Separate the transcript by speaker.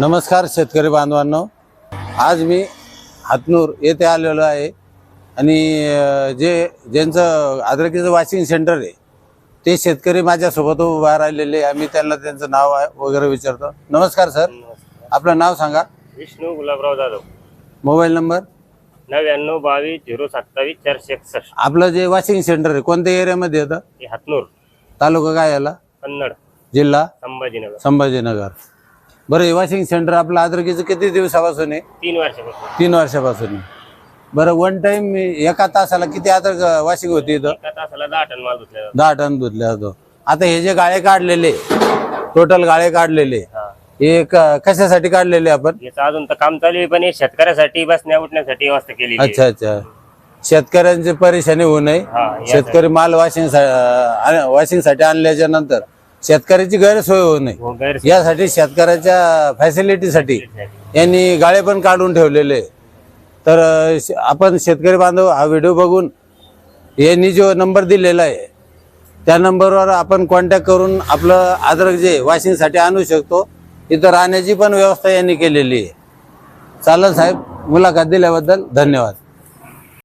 Speaker 1: नमस्कार शेतकरी बांधवांनो. आज मी हातनूर येथे आलेलो आहे. आणि जे ज्यांचं अद्रकीचं वॉशिंग सेंटर आहे ते शेतकरी माझ्यासोबत उभा राहिलेले. आम्ही त्यांना त्यांचं नाव आहे वगैरे विचारतो. नमस्कार सर. आपलं नाव सांगा.
Speaker 2: विष्णू गुलाबराव जाधव.
Speaker 1: Mobile number?
Speaker 2: नव्याण्णव बावीस झिरो सत्तावीस चारशे एकसष्ट.
Speaker 1: आपलं जे वॉशिंग सेंटर आहे कोणत्या एरियामध्ये येतं?
Speaker 2: हातनूर.
Speaker 1: तालुका काय याला?
Speaker 2: कन्नड.
Speaker 1: जिल्हा?
Speaker 2: संभाजीनगर.
Speaker 1: संभाजीनगर. बरं हे वॉशिंग सेंटर आपलं अद्रकीचं किती दिवसापासून आहे?
Speaker 2: तीन वर्षापासून.
Speaker 1: तीन वर्षापासून आहे. बरं वन टाइम एका तासाला किती अद्रक वॉशिंग होती इथं?
Speaker 2: एका तासाला दहा टन माल धुतला जातो
Speaker 1: दहा टन धुतले जातो आता हे जे गाळे काढलेले टोटल गाळे काढलेले
Speaker 2: हा.
Speaker 1: हे क- कशासाठी काढलेले आपण?
Speaker 2: याचं अजून तर काम चालू आहे पण हे शेतकऱ्यासाठी बसण्या उठण्यासाठी व्यवस्था केली
Speaker 1: अच्छा अच्छा. शेतकऱ्यांची परेशानी होऊ नये.
Speaker 2: हा
Speaker 1: शेतकरी माल वॉशिंग वॉशिंगसाठी आणल्याच्या नंतर शेतकऱ्याची गैरसोय होऊ नये
Speaker 2: हो,
Speaker 1: यासाठी शेतकऱ्याच्या फॅसिलिटीसाठी यांनी गाळे पण काढून ठेवलेले तर अ, श- आपण शेतकरी बांधव हा व्हिडिओ बघून यांनी जो नंबर दिलेला आहे त्या नंबरवर आपण कॉन्टॅक्ट करून आपलं अद्रक जे वॉशिंगसाठी आणू शकतो इथं राहण्याची पण व्यवस्था यांनी केलेली आहे. चालेल साहेब मुलाखत दिल्याबद्दल धन्यवाद.